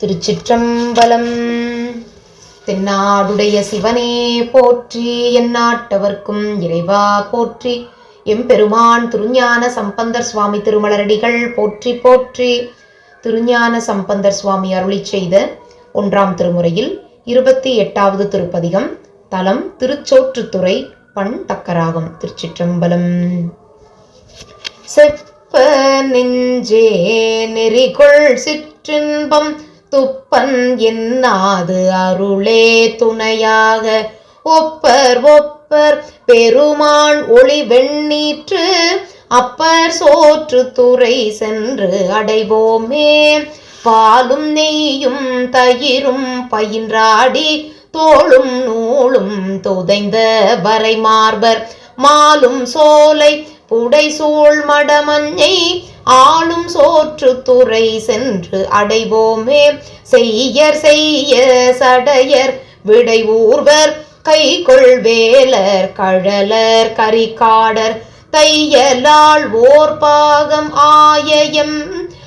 திருச்சிற்றம்பலம். தென்னாடுடைய சிவனே போற்றி எந்நாட்டவர்க்கும் இறைவா போற்றி. எம்பெருமான் திருஞான சம்பந்தர் சுவாமி திருமலரடிகள் போற்றி போற்றி. திருஞான சம்பந்தர் சுவாமி அருளி செய்த ஒன்றாம் திருமுறையில் இருபத்தி எட்டாவது திருப்பதிகம் தலம் திருச்சோற்றுத்துறை பண் தக்கராகும் திருச்சிற்றம்பலம். செப்ப நெஞ்சே நெறிகொள் சிற்றின்பம் துப்பன் என்னாது அருளே துணையாக. ஒப்பர் ஒப்பர் பெருமான் ஒளி வெண்ணீற்று அப்பர் சோற்று துறை சென்று அடைவோமே. பாலும் நெய்யும் தயிரும் பயின்றாடி தோளும் நூலும் துதைந்த வரை மார்பர் மாலும் சோலை புடைசூழ் மடமஞ்சை ஆளும் சோற்று துறை சென்று அடைவோமே. செய்யர் செய்ய சடையர் விடை ஊர்வர் கைகொள் வேலர் கழலர் கரிகாடர் தையலால் ஓர் பாகம் ஆயயம்.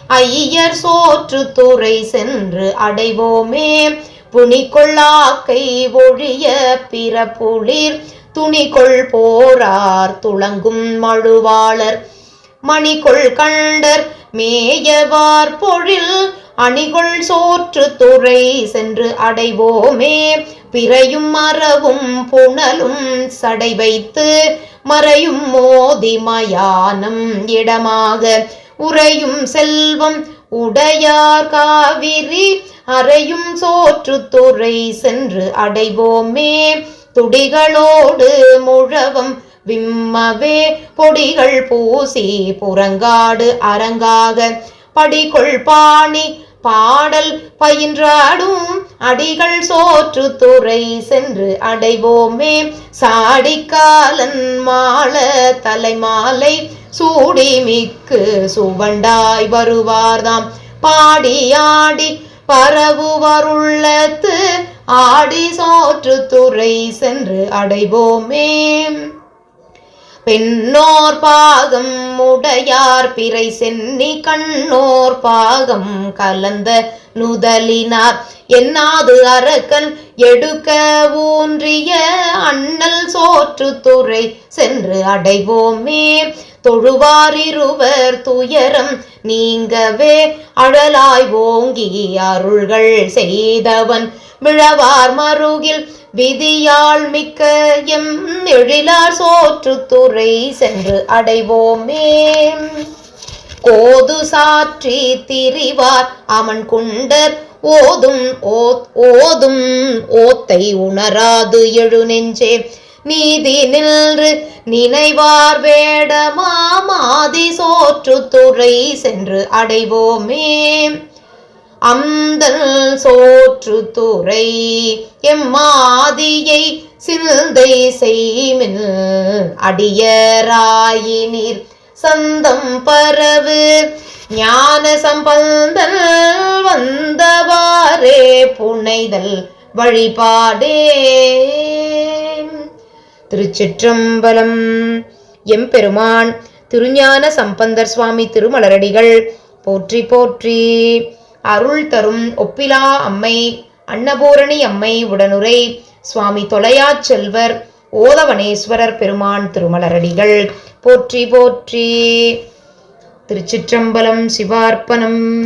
ஐயர் சோற்று துறை சென்று அடைவோமே. புனிகொள்ளாக்கை ஒழிய பிற புளிர் துணிகொள் போரார் துளங்கும் மழுவாளர் மணிகொள் கண்டர் மேயவார் பொழில் அணிகொள் சோற்று துறை சென்று அடைவோமே. பிறையும் மரவும் புனலும் சடை வைத்து மறையும் மோதி மயானம் இடமாக. உறையும் செல்வம் உடையார் காவிரி அறையும் சோற்று துறை சென்று அடைவோமே. துடிகளோடு முழவம் விம்மவே பொடிகள் பூசி புறங்காடு அரங்காக. படிகொள் பாணி பாடல் பயின்றாடும் அடிகள் சோற்று துறை சென்று அடைவோமே. சாடிக்காலன் மால தலைமாலை சூடி மிக்கு சுவண்டாய் வருவார்தாம். பாடியாடி பரவுவருள்ளத்து ஆடி சோற்று துறை சென்று அடைவோமே. பெண்ணோர் பாகம் உடையார் பிறை சென்னி கண்ணோர் பாகம். கலந்த நுதலினார் என்னாது அரக்கன்? எடுக்க ஊன்றிய அண்ணல் சோற்று துறை சென்று அடைவோமே. தொழுவாரிருவர் துயரம் நீங்கவே அழலாய் ஓங்கி அருள்கள் செய்தவன். விழவார் மருகில் விதியாள் மிக்க எம் எழிலார் சோற்று துறை சென்று அடைவோமே. கோது சாற்றி திரிவார் அவன் குண்டர் ஓதும் ஓதும் ஓத்தை உணராது எழு நெஞ்சே நீதி நின்று நினைவார் வேடமா மாதி சோற்று துறை சென்று அடைவோமே. அந்தல் சோற்று துறை எம்மாதியை சிந்தை செய்மின் அடியராயினீர். சந்தம் பரவு ஞான சம்பந்தல் வந்தவாறே புனைதல் வழிபாடே. திருச்சிற்றம்பலம் எம்பெருமான் திருஞான சம்பந்தர் சுவாமி திருமலரடிகள் போற்றி போற்றி. அருள் தரும் ஒப்பிலா அம்மை அன்னபூரணி அம்மை உடனுரை. சுவாமி தொலையாச் செல்வர் ஓதவனேஸ்வரர் பெருமான் திருமலரடிகள். போற்றி போற்றி. திருச்சிற்றம்பலம் சிவார்ப்பணம்.